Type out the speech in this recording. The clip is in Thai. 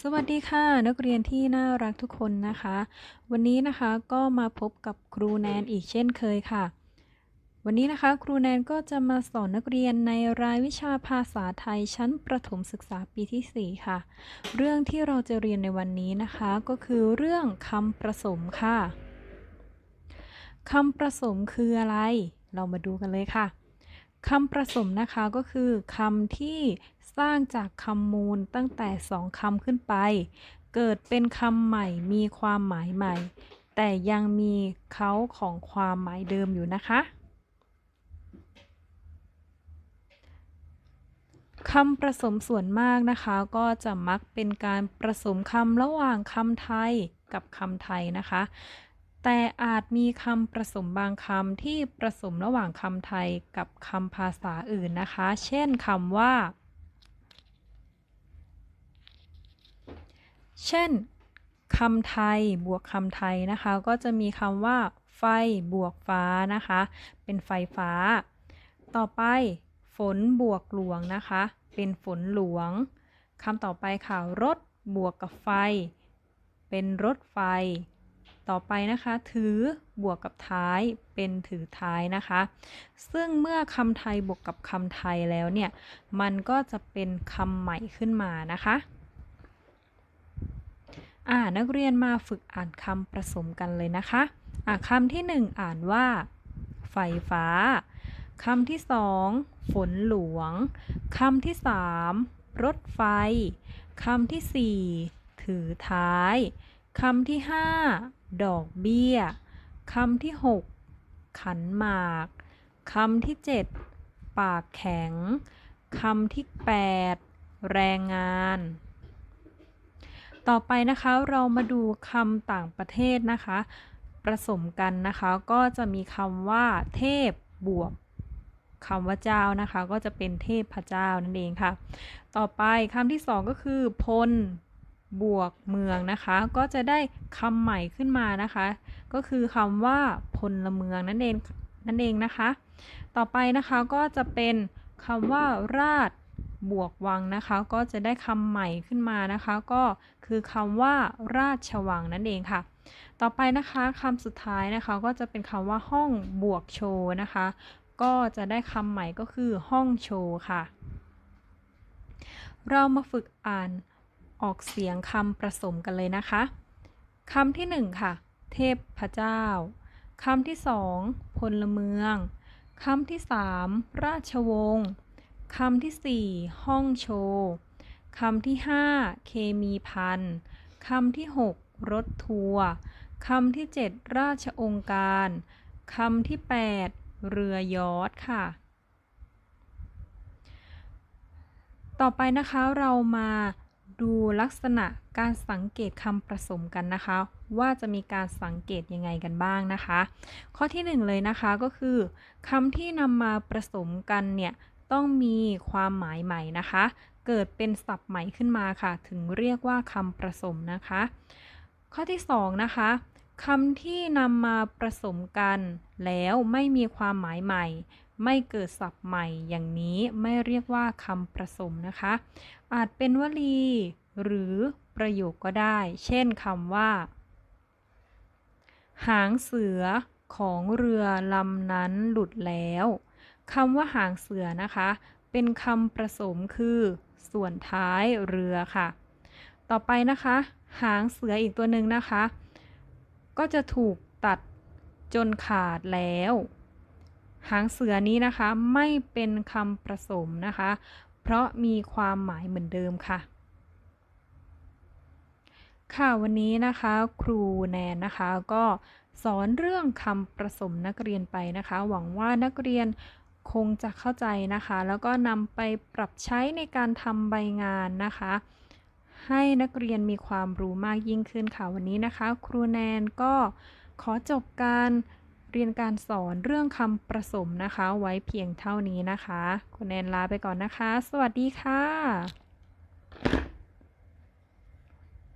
สวัสดีค่ะ นักเรียนที่น่ารักทุกคนนะคะ วันนี้นะคะก็มาพบกับครูแนนอีกเช่นเคยค่ะ วันนี้นะคะ ครูแนนก็จะมาสอนนักเรียนในรายวิชาภาษาไทยชั้นประถมศึกษาปีที่ 4 ค่ะ เรื่องที่เราจะเรียนในวันนี้นะคะ ก็คือเรื่องคำประสมค่ะคำประสมคืออะไร เรามาดูกันเลยค่ะ คำประสมนะคะก็คือคำที่สร้างจากคำมูลตั้งแต่สองคำขึ้นไป เกิดเป็นคำใหม่มีความหมายใหม่ แต่ยังมีเขาของความหมายเดิมอยู่นะคะคำผสมส่วนมากนะคะก็จะมักเป็นการผสมคำระหว่างคำไทยกับคำไทยนะคะ แต่อาจมีคำผสมบางคำที่ผสมระหว่างคำไทยกับคำภาษาอื่นนะคะ เช่นคำว่า เช่นคำไทยบวกคำไทยนะคะ ก็จะมีคำว่า ไฟบวกฟ้านะคะ เป็นไฟฟ้า ต่อไป ฝนบวกหลวงนะคะ เป็นฝนหลวงคำต่อไปค่ะรถบวกกับไฟ เป็นรถไฟ ต่อไปนะคะถือบวกกับท้ายเป็นถือท้ายนะคะ ซึ่งเมื่อคำไทยบวกกับคำไทยแล้วเนี่ย มันก็จะเป็นคำใหม่ขึ้นมานะคะอ่านักเรียนมาฝึกอ่านคำผสมกันเลยนะคะอ่าคำที่หนึ่งอ่านว่า ไฟฟ้าคำที่สองฝนหลวงคำที่สามรถไฟคำที่สี่ถือท้าย คำที่ห้าดอกเบี้ย คำที่ 6 ขันหมาก คำที่ 7 ปากแข็ง คำที่ 8 แรงงาน ต่อไปนะคะเรามาดูคำต่างประเทศนะคะผสมกันนะคะก็จะมีคำว่าเทพบวกคำว่าเจ้านะคะ ก็จะเป็นเทพพระเจ้านั่นเองค่ะ ต่อไปคำที่สองก็คือพล บวกเมืองนะคะ ก็จะได้คำใหม่ขึ้นมานะคะ ก็คือคำว่าพลเมืองนั่นเองนั่นเองนะคะ ต่อไปนะคะก็จะเป็นคำว่าราชบวกวังนะคะ ก็จะได้คำใหม่ขึ้นมานะคะ ก็คือคำว่าราชวังนั่นเองค่ะ ต่อไปนะคะคำสุดท้ายนะคะก็จะเป็นคำว่าห้องบวกโชว์นะคะ ก็จะได้คำใหม่ก็คือห้องโชว์ค่ะ เรามาฝึกอ่าน ออกเสียงคำผสมกันเลยนะคะคำที่หนึ่งค่ะ เทพพระเจ้าคำที่สองพลเมืองคำที่สามราชวงศ์คำที่สี่ห้องโชว์คำที่ห้าเคมีพันคำที่หกรถทัวร์คำที่เจ็ดราชองค์การคำที่แปดเรือยอทค่ะ ต่อไปนะคะเรามา ดูลักษณะการสังเกตคำผสมกันนะคะ ว่าจะมีการสังเกตยังไงกันบ้างนะคะ ข้อที่ 1 เลยนะคะก็คือคำที่นำมาผสมกันเนี่ยต้องมีความหมายใหม่นะคะ เกิดเป็นศัพท์ใหม่ขึ้นมาค่ะ ถึงเรียกว่าคำผสมนะคะ ข้อที่ 2 นะคะคำที่นำมาผสมกันแล้วไม่มีความหมายใหม่ ไม่เกิดศัพท์ใหม่อย่างนี้ไม่เรียกว่าคำผสมนะคะ อาจเป็นวลี หรือประโยคก็ได้ เช่นคำว่า หางเสือของเรือลำนั้นหลุดแล้วคำว่าหางเสือนะคะ เป็นคำประสมคือ ส่วนท้ายเรือค่ะ ต่อไปนะคะ หางเสืออีกตัวหนึ่งนะคะ ก็จะถูกตัดจนขาดแล้ว หางเสือนี้นะคะไม่เป็นคำประสมนะคะ เพราะมีความหมายเหมือนเดิมค่ะ ค่ะวันนี้นะคะครูแนนนะคะก็สอนเรื่องคำประสมนักเรียนไปนะคะ หวังว่านักเรียนคงจะเข้าใจนะคะ แล้วก็นำไปปรับใช้ในการทำใบงานนะคะ ให้นักเรียนมีความรู้มากยิ่งขึ้นค่ะวันนี้นะคะ ครูแนนก็ขอจบการ เรียนการสอนเรื่องคำประสมนะคะ ไว้เพียงเท่านี้นะคะคุณแนนลาไปก่อนนะคะ สวัสดีค่ะ